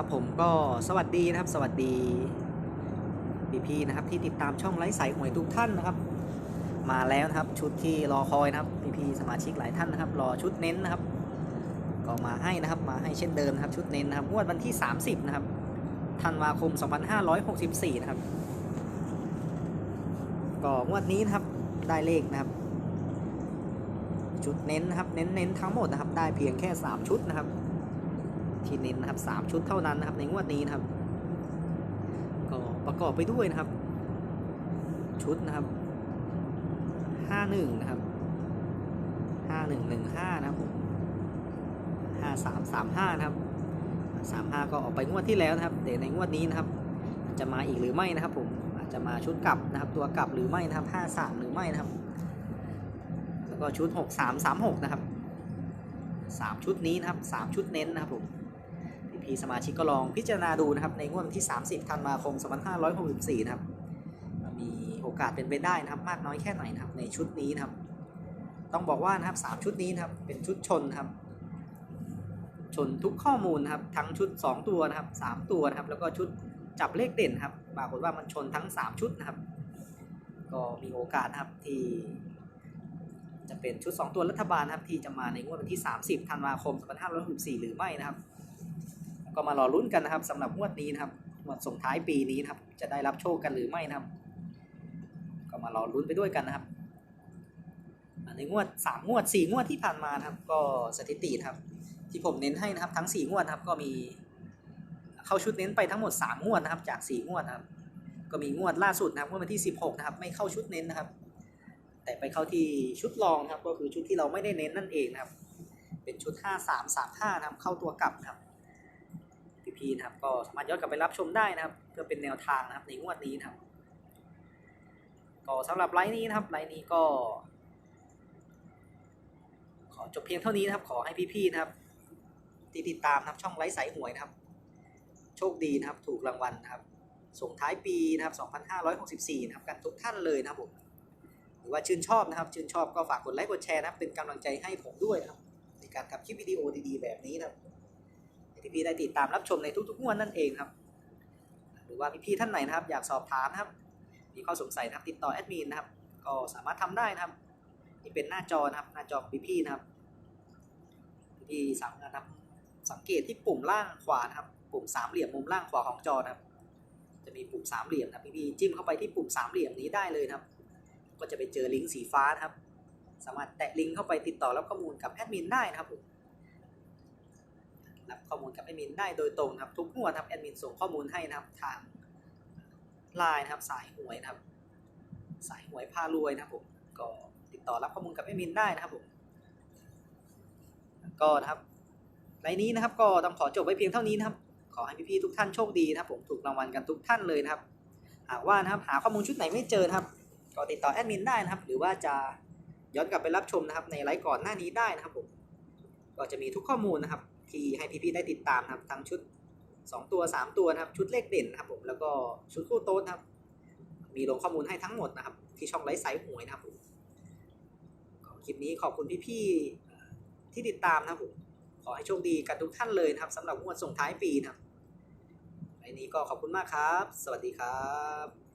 ครับผมก็สวัสดีนะครับ สวัสดีพี่ๆนะครับที่ติดตามช่องไลฟ์สายหวยทุกท่านนะครับ มาแล้วนะครับชุดที่รอคอยนะครับพี่ๆสมาชิกหลายท่านนะครับ รอชุดเน้นนะครับ ก็มาให้นะครับมาให้เช่นเดิมนะครับ ชุดเน้นนะครับงวดวันที่ 30 นะครับธันวาคม 2564 นะครับ ก็งวดนี้นะครับได้เลขนะครับ ชุดเน้นนะครับ เน้นเน้นทั้งหมดนะครับ ได้เพียงแค่ 3 ชุดนะครับ ที่เน้นนะครับสามชุดเท่านั้นนะครับในงวดนี้นะครับ ก็ประกอบไปด้วยนะครับ ชุดนะครับห้าหนึ่งนะครับห้าหนึ่งหนึ่งห้านะครับห้าสามสามห้านะครับสามห้าก็ออกไปงวดที่แล้วนะครับแต่ในงวดนี้นะครับจะมาอีกหรือไม่นะครับผมอาจจะมาชุดกลับนะครับตัวกลับหรือไม่นะครับห้าสามหรือไม่นะครับ แล้วก็ชุดหกสามสามหกนะครับสามชุดนี้นะครับสามชุดเน้นนะครับผม พี่สมาชิกก็ลองพิจารณาดูนะครับ ในงวดวันที่ 30ธันวาคม 2564 นะครับ มีโอกาสเป็นไปได้นะครับ มากน้อยแค่ไหนนะครับ ในชุดนี้นะครับ ต้องบอกว่านะครับ 3 ชุดนี้นะครับ เป็นชุดชนนะครับ ชนทุกข้อมูลครับ ทั้งชุด 2 ตัวนะครับ 3 ตัวนะครับ แล้วก็ชุดจับเลขเด่นครับ ปรากฏว่ามันชนทั้ง 3 ชุดนะครับ ก็มีโอกาสนะครับที่จะเป็นชุด 2 ตัวรัฐบาลครับที่จะมาในงวดวันที่ 30 ธันวาคม 2564 หรือไม่นะครับ ก็มารอลุ้นกันนะครับสำหรับงวดนี้นะครับงวดส่งท้ายปีนี้นะครับ จะได้รับโชคกันหรือไม่นะครับ ก็มารอลุ้นไปด้วยกันนะครับในงวดสามงวดสี่งวดที่ผ่านมานะครับ ก็สถิตินะครับ ที่ผมเน้นให้นะครับ ทั้งสี่งวดนะครับ ก็มีเข้าชุดเน้นไปทั้งหมดสามงวดนะครับ จากสี่งวดนะครับ ก็มีงวดล่าสุดนะครับงวดวันที่สิบหกนะครับ ไม่เข้าชุดเน้นนะครับ แต่ไปเข้าที่ชุดรองนะครับ ก็คือชุดที่เราไม่ได้เน้นนั่นเองนะครับ เป็นชุดห้าสามสามห้านะครับ เข้าตัวกลับนะครับ พี่นะครับ ก็สามารถย้อนกลับไปรับชมได้นะครับ เพื่อเป็นแนวทางนะครับในงวดนี้นะครับ ก็สำหรับไลน์นี้นะครับไลน์นี้ก็ ขอจบเพียงเท่านี้นะครับ ขอให้พี่ๆนะครับที่ติดตามนะครับช่องไลฟ์สายหวยนะครับ โชคดีนะครับ ถูกรางวัลนะครับ ส่งท้ายปีนะครับ 2564 นะครับกันทุกท่านเลยนะครับผมหรือว่าชื่นชอบนะครับ ชื่นชอบก็ฝากกดไลค์กดแชร์นะครับเป็นกำลังใจให้ผมด้วยนะครับ ในการทำคลิปวิดีโอดีๆ แบบนี้นะครับ ให้พี่ได้ติดตามรับชมในทุกๆงวดนั่นเองครับ หรือว่าพี่ๆท่านไหนนะครับ อยากสอบถามนะครับ มีข้อสงสัยนะครับติดต่อแอดมินนะครับ ก็สามารถทำได้นะครับนี่เป็นหน้าจอนะครับ หน้าจอของพี่ๆนะครับ พี่ๆสามารถนะครับสังเกตที่ปุ่มล่างขวานะครับ ปุ่มสามเหลี่ยมมุมล่างขวาของจอนะครับ จะมีปุ่มสามเหลี่ยมนะครับพี่ๆจิ้มเข้าไปที่ปุ่มสามเหลี่ยมนี้ได้เลยนะครับ ก็จะไปเจอลิงก์สีฟ้านะครับ สามารถแตะลิงก์เข้าไปติดต่อรับข้อมูลกับแอดมินได้นะครับผม รับข้อมูลกับแอดมินได้โดยตรงนะครับทุกงวดครับแอดมินส่งข้อมูลให้นะครับทางไลน์นะครับสายหวยนะครับ สายหวยพารวยนะครับผมก็ติดต่อรับข้อมูลกับแอดมินได้นะครับผมก็นะครับในนี้นะครับก็ต้องขอจบไว้เพียงเท่านี้นะครับ ขอให้พี่ๆทุกท่านโชคดีนะครับผมถูกรางวัลกันทุกท่านเลยนะครับหากว่านะครับหาข้อมูลชุดไหนไม่เจอนะครับ ก็ติดต่อแอดมินได้นะครับ หรือว่าจะย้อนกลับไปรับชมนะครับ ในไลฟ์ก่อนหน้านี้ได้นะครับผมก็จะมีทุกข้อมูลนะครับ ที่ให้พี่ๆได้ติดตามนะครับทั้งชุด 2 ตัว 3 ตัวนะครับ ชุดเลขเด่นนะครับผมแล้วก็ชุดคู่โต๊ะนะครับ มีลงข้อมูลให้ทั้งหมดนะครับ ที่ช่องไลฟ์ไซส์หวยนะครับผมคลิปนี้ขอบคุณพี่ๆที่ติดตามนะครับผมขอให้โชคดีกันทุกท่านเลยนะครับสำหรับงวดส่งท้ายปีนะครับในนี้ก็ขอบคุณมากครับ สวัสดีครับ